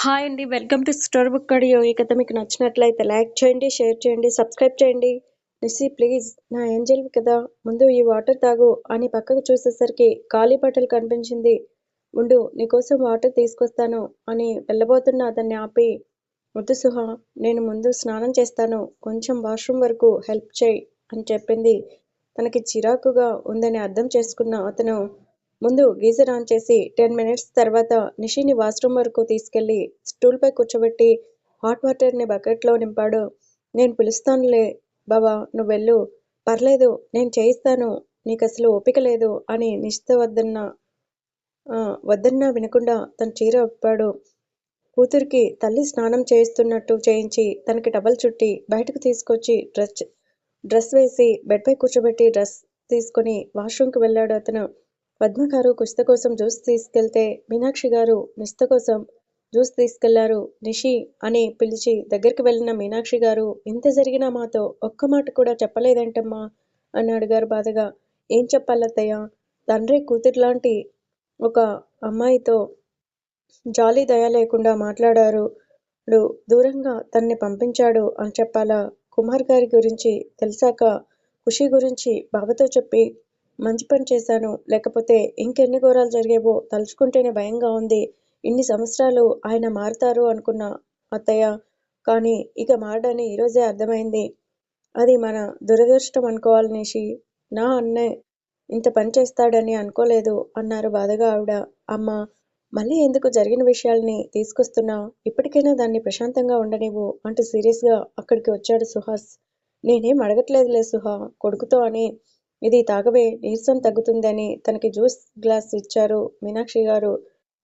Hi అండి welcome to store book audio ఈ కథ మీకు నచ్చినట్లయితే లైక్ చేయండి షేర్ చేయండి సబ్స్క్రైబ్ చేయండి. నిస్సి ప్లీజ్. నా ఏంజల్ కదా ముందు ఈ వాటర్ తాగు అని పక్కకు చూసేసరికి ఖాళీ బట్టలు కనిపించింది. ఉండు నీకోసం వాటర్ తీసుకొస్తాను అని వెళ్ళబోతున్న అతన్ని ఆపి వద్దు సుహ నేను ముందు స్నానం చేస్తాను. కొంచెం వాష్రూమ్ వరకు హెల్ప్ చేయి అని చెప్పింది. తనకి చిరాకుగా ఉందని అర్థం చేసుకున్న అతను ముందు గీజర్ ఆన్ చేసి టెన్ మినిట్స్ తర్వాత నిషిని వాష్రూమ్ వరకు తీసుకెళ్ళి స్టూల్పై కూర్చోబెట్టి హాట్ వాటర్ని బకెట్లో నింపాడు. నేను పిలుస్తానులే బాబా నువ్వు వెళ్ళు. పర్లేదు నేను చేయిస్తాను. నీకు అసలు ఓపిక లేదు అని నిశ్చిత వద్దన్న వద్దన్నా వినకుండా తన చీర ఒప్పాడు కూతురికి తల్లి స్నానం చేయిస్తున్నట్టు చేయించి తనకి టవల్ చుట్టి బయటకు తీసుకొచ్చి డ్రెస్ డ్రెస్ వేసి బెడ్పై కూర్చోబెట్టి డ్రెస్ తీసుకుని వాష్రూమ్కి వెళ్ళాడు అతను. పద్మ గారు కుస్త కోసం జ్యూస్ తీసుకెళ్తే మీనాక్షి గారు నిస్త కోసం జ్యూస్ తీసుకెళ్ళారు నిషి అని పిలిచి దగ్గరికి వెళ్ళిన మీనాక్షి గారు ఇంత జరిగినా మాతో ఒక్క మాట కూడా చెప్పలేదంటమ్మా అని అడిగారు బాధగా. ఏం చెప్పాలత్తయ్య? తండ్రి కూతురులాంటి ఒక అమ్మాయితో జాలి దయ లేకుండా మాట్లాడారు. దూరంగా తన్ని పంపించాడు అని చెప్పాలా? కుమార్ గారి గురించి తెలిసాక ఖుషి గురించి బావతో చెప్పి మంచి పని చేశాను. లేకపోతే ఇంకెన్ని ఘోరాలు జరిగేవో తలుచుకుంటేనే భయంగా ఉంది. ఇన్ని సంవత్సరాలు ఆయన మారుతారు అనుకున్న అత్తయ్య. కానీ ఇక మారడని ఈరోజే అర్థమైంది. అది మన దురదృష్టం అనుకోవాలి నిషి నా అన్నే ఇంత పని చేస్తాడని అనుకోలేదు అన్నారు బాధగా ఆవిడ. అమ్మ మళ్ళీ ఎందుకు జరిగిన విషయాల్ని తీసుకొస్తున్నా? ఇప్పటికైనా దాన్ని ప్రశాంతంగా ఉండనివ్వు అంటూ సీరియస్గా అక్కడికి వచ్చాడు సుహాస్. నేనేం అడగట్లేదులే సుహా కొడుకుతో అని ఇది తాగవే నీరసం తగ్గుతుందని తనకి జ్యూస్ గ్లాస్ ఇచ్చారు మీనాక్షి గారు.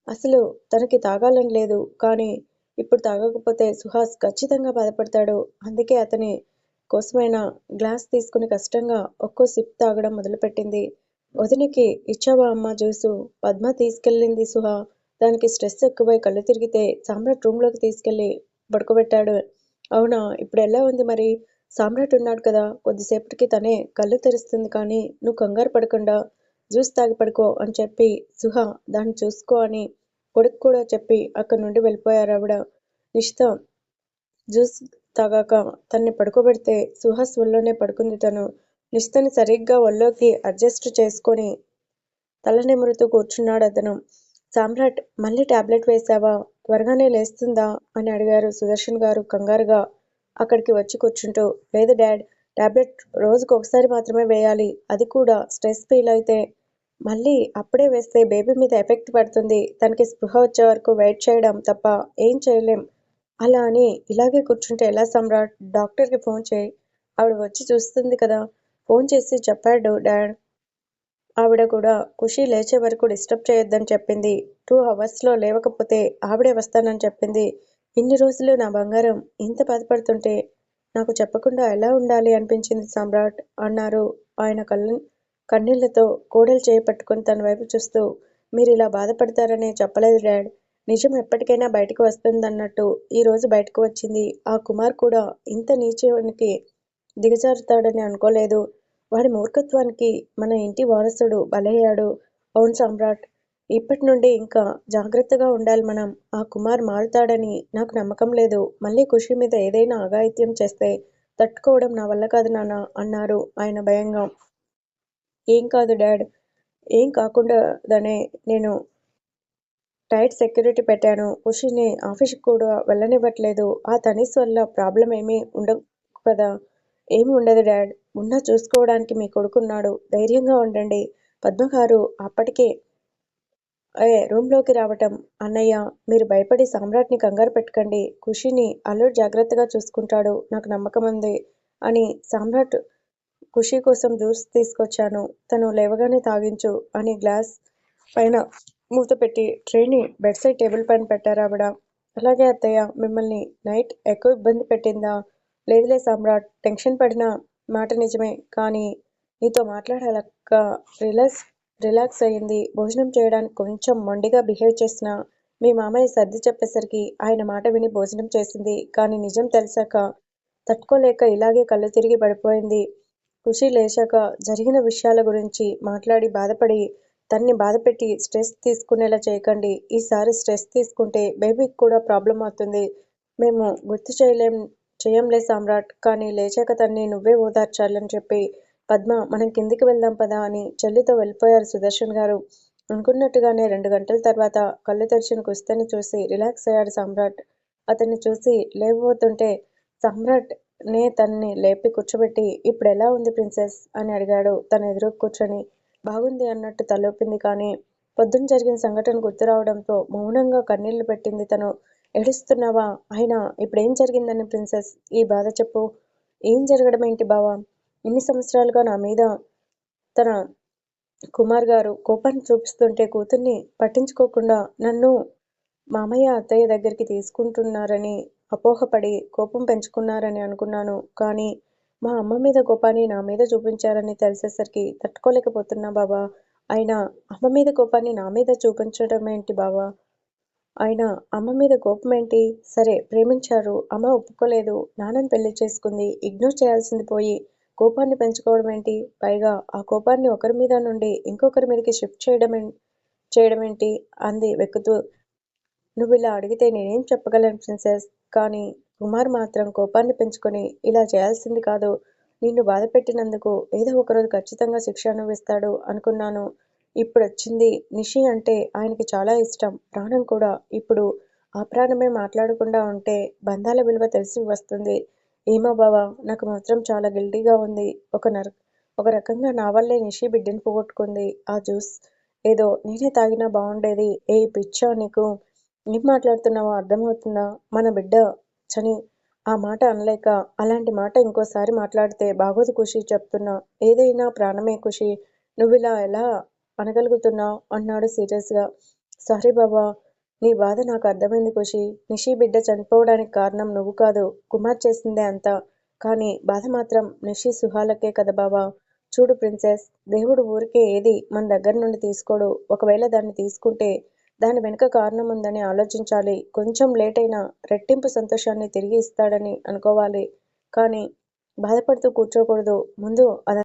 అసలు తనకి తాగాలని లేదు కానీ ఇప్పుడు తాగకపోతే సుహాస్ ఖచ్చితంగా బాధపడతాడు. అందుకే అతని కోసమైనా గ్లాస్ తీసుకుని కష్టంగా ఒక్కో సిప్ తాగడం మొదలుపెట్టింది. వదినికి ఇచ్చావా అమ్మ జ్యూసు? పద్మ తీసుకెళ్ళింది సుహా. దానికి స్ట్రెస్ ఎక్కువై కళ్ళు తిరిగితే సామ్రాట్ రూమ్లోకి తీసుకెళ్ళి పడుకోబెట్టాడు. అవునా ఇప్పుడు ఎలా ఉంది మరి? సామ్రాట్ ఉన్నాడు కదా కొద్దిసేపటికి తనే కళ్ళు తెరుస్తుంది కానీ నువ్వు కంగారు పడకుండా జ్యూస్ తాగి పడుకో అని చెప్పి సుహ దాన్ని చూసుకో అని కొడుకు కూడా చెప్పి అక్కడి నుండి వెళ్ళిపోయారు ఆవిడ. నిష్త జ్యూస్ తాగాక తన్ని పడుకోబెడితే సుహాస్ ఒళ్ళోనే పడుకుంది తను. నిష్టని సరిగ్గా ఒళ్ళోకి అడ్జస్ట్ చేసుకొని తల నిమురుతూ కూర్చున్నాడు అతను. సామ్రాట్ మళ్ళీ టాబ్లెట్ వేశావా త్వరగానే లేస్తుందా? అని అడిగారు సుదర్శన్ గారు కంగారుగా. అక్కడికి వచ్చి కూర్చుంటూ లేదు డాడ్ టాబ్లెట్ రోజుకు ఒకసారి మాత్రమే వేయాలి. అది కూడా స్ట్రెస్ ఫీల్ అయితే. మళ్ళీ అప్పుడే వేస్తే బేబీ మీద ఎఫెక్ట్ పడుతుంది. తనకి స్పృహ వచ్చే వరకు వెయిట్ చేయడం తప్ప ఏం చేయలేం. అలా అని ఇలాగే కూర్చుంటే ఎలా సమ్రాట్? డాక్టర్కి ఫోన్ చేయి. ఆవిడ వచ్చి చూస్తుంది కదా. ఫోన్ చేసి చెప్పాడు డాడ్. ఆవిడ కూడా ఖుషి లేచే వరకు డిస్టర్బ్ చేయొద్దని చెప్పింది. టూ అవర్స్లో లేవకపోతే ఆవిడే వస్తానని చెప్పింది. ఇన్ని రోజులు నా బంగారం ఇంత బాధపడుతుంటే నాకు చెప్పకుండా ఎలా ఉండాలి అనిపించింది సమ్రాట్ అన్నారు. ఆయన కళ్ళు కన్నీళ్ళతో కోడలు చేపట్టుకుని తన వైపు చూస్తూ మీరు ఇలా బాధపడతారనే చెప్పలేదు డాడ్. నిజం ఎప్పటికైనా బయటకు వస్తుందన్నట్టు ఈ రోజు బయటకు వచ్చింది. ఆ కుమార్ కూడా ఇంత నీచానికి దిగజారుతాడని అనుకోలేదు. వాడి మూర్ఖత్వానికి మన ఇంటి వారసుడు బలయ్యాడు. అవును సమ్రాట్. ఇప్పటి నుండి ఇంకా జాగ్రత్తగా ఉండాలి మనం. ఆ కుమార్ మారుతాడని నాకు నమ్మకం లేదు. మళ్ళీ ఖుషి మీద ఏదైనా అఘాయిత్యం చేస్తే తట్టుకోవడం నా వల్ల కాదు నాన్న అన్నారు ఆయన భయంగా. ఏం కాదు డాడ్. ఏం కాకుండానే నేను టైట్ సెక్యూరిటీ పెట్టాను. ఖుషిని ఆఫీస్కి కూడా వెళ్ళనివ్వట్లేదు. ఆ తనీస్ వల్ల ప్రాబ్లం ఏమీ ఉండ కదా? ఏమి ఉండదు డాడ్. ఉన్నా చూసుకోవడానికి మీ కొడుకున్నాడు. ధైర్యంగా ఉండండి. పద్మగారు అప్పటికే ఏ రూమ్లోకి రావటం. అన్నయ్య మీరు భయపడి సామ్రాట్ని కంగారు పెట్టకండి. ఖుషిని అల్లుడు జాగ్రత్తగా చూసుకుంటాడు. నాకు నమ్మకం ఉంది అని సామ్రాట్ ఖుషి కోసం జ్యూస్ తీసుకొచ్చాను. తను లేవగానే తాగించు అని గ్లాస్ పైన మూత పెట్టి ట్రేని బెడ్ సైడ్ టేబుల్ పైన పెట్టారావిడ అలాగే అత్తయ్య మిమ్మల్ని నైట్ ఎక్కువ ఇబ్బంది పెట్టిందా? లేదులే సామ్రాట్ టెన్షన్ పడిన మాట నిజమే. కానీ నీతో మాట్లాడాలక్క రిలాక్స్ రిలాక్స్ అయింది భోజనం చేయడానికి కొంచెం మొండిగా బిహేవ్ చేసిన మీ మామయ్య సర్ది చెప్పేసరికి ఆయన మాట విని భోజనం చేసింది. కానీ నిజం తెలిసాక తట్టుకోలేక ఇలాగే కళ్ళు తిరిగి పడిపోయింది. ఖుషి లేచాక జరిగిన విషయాల గురించి మాట్లాడి బాధపడి తన్ని బాధపెట్టి స్ట్రెస్ తీసుకునేలా చేయకండి. ఈసారి స్ట్రెస్ తీసుకుంటే బేబీకి కూడా ప్రాబ్లం అవుతుంది. మేము గుర్తు చేయలేం చేయంలే సామ్రాట్. కానీ లేచాక తన్ని నువ్వే ఓదార్చాలని చెప్పి పద్మ మనం కిందికి వెళ్దాం పదా అని చెల్లితో వెళ్ళిపోయారు సుదర్శన్ గారు. అనుకున్నట్టుగానే రెండు గంటల తర్వాత కళ్ళు తెరిచిన కుస్తని చూసి రిలాక్స్ అయ్యాడు సామ్రాట్. అతన్ని చూసి లేవబోతుంటే సమ్రాట్ నే తన్ని లేపి కూర్చోబెట్టి ఇప్పుడు ఎలా ఉంది ప్రిన్సెస్? అని అడిగాడు తన ఎదురు కూర్చొని. బాగుంది అన్నట్టు తలొప్పింది కానీ పొద్దున జరిగిన సంఘటన గుర్తు రావడంతో మౌనంగా కన్నీళ్ళు పెట్టింది తను. ఏడుస్తున్నావా? అయినా ఇప్పుడేం జరిగిందని ప్రిన్సెస్? ఈ బాధ చెప్పు. ఏం జరగడం ఏంటి బావా? ఇన్ని సంవత్సరాలుగా నా మీద తన కుమార్ గారు కోపాన్ని చూపిస్తుంటే కూతుర్ని పట్టించుకోకుండా నన్ను మామయ్య అత్తయ్య దగ్గరికి తీసుకుంటున్నారని అపోహపడి కోపం పెంచుకున్నారని అనుకున్నాను. కానీ మా అమ్మ మీద కోపాన్ని నా మీద చూపించారని తెలిసేసరికి తట్టుకోలేకపోతున్నా బాబా. అయినా అమ్మ మీద కోపాన్ని నా మీద చూపించడం ఏంటి బావా? అయినా అమ్మ మీద కోపం ఏంటి? సరే ప్రేమించారు. అమ్మ ఒప్పుకోలేదు. నాన్నని పెళ్ళి చేసుకుంది. ఇగ్నోర్ చేయాల్సింది పోయి కోపాన్ని పెంచుకోవడం ఏంటి? పైగా ఆ కోపాన్ని ఒకరి మీద నుండి ఇంకొకరి మీదకి షిఫ్ట్ చేయడం చేయడం ఏంటి? అంది వెక్కుతూ. నువ్వు ఇలా అడిగితే నేనేం చెప్పగలను ప్రిన్సెస్? కానీ కుమార్ మాత్రం కోపాన్ని పెంచుకొని ఇలా చేయాల్సింది కాదు. నిన్ను బాధ పెట్టినందుకు ఏదో ఒకరోజు ఖచ్చితంగా శిక్ష అనుభవిస్తాడు అనుకున్నాను. ఇప్పుడు వచ్చింది నిషి అంటే ఆయనకి చాలా ఇష్టం. ప్రాణం కూడా. ఇప్పుడు ఆ ప్రాణమే మాట్లాడకుండా ఉంటే బంధాల విలువ తెలిసి వస్తుంది. ఏమో బావా నాకు మాత్రం చాలా గిల్టీగా ఉంది. ఒక నర ఒక రకంగా నా వల్లే నిషి బిడ్డని పోగొట్టుకుంది. ఆ జ్యూస్ ఏదో నేనే తాగినా బాగుండేది ఏ పిచ్చా నీకు? ఏం మాట్లాడుతున్నావో అర్థమవుతుందా? మన బిడ్డ చని ఆ మాట అనలేక అలాంటి మాట ఇంకోసారి మాట్లాడితే బాగోదు ఖుషి చెప్తున్నా. ఏదైనా ప్రాణమే ఖుషి. నువ్వు ఇలా ఎలా అనగలుగుతున్నావు? అన్నాడు సీరియస్గా. సారీ బాబా నీ బాధ నాకు అర్థమైంది ఖుషి నిషి బిడ్డ చనిపోవడానికి కారణం నువ్వు కాదు. కుమార్ చేసిందే అంతా. కానీ బాధ మాత్రం నిషి సుహాలకే కదా బాబా చూడు ప్రిన్సెస్ దేవుడు ఊరికే ఏది మన దగ్గర నుండి తీసుకోడు. ఒకవేళ దాన్ని తీసుకుంటే దాని వెనుక కారణం ఉందని ఆలోచించాలి. కొంచెం లేట్ అయినా రెట్టింపు సంతోషాన్ని తిరిగి ఇస్తాడని అనుకోవాలి. కానీ బాధపడుతూ కూర్చోకూడదు. ముందు అద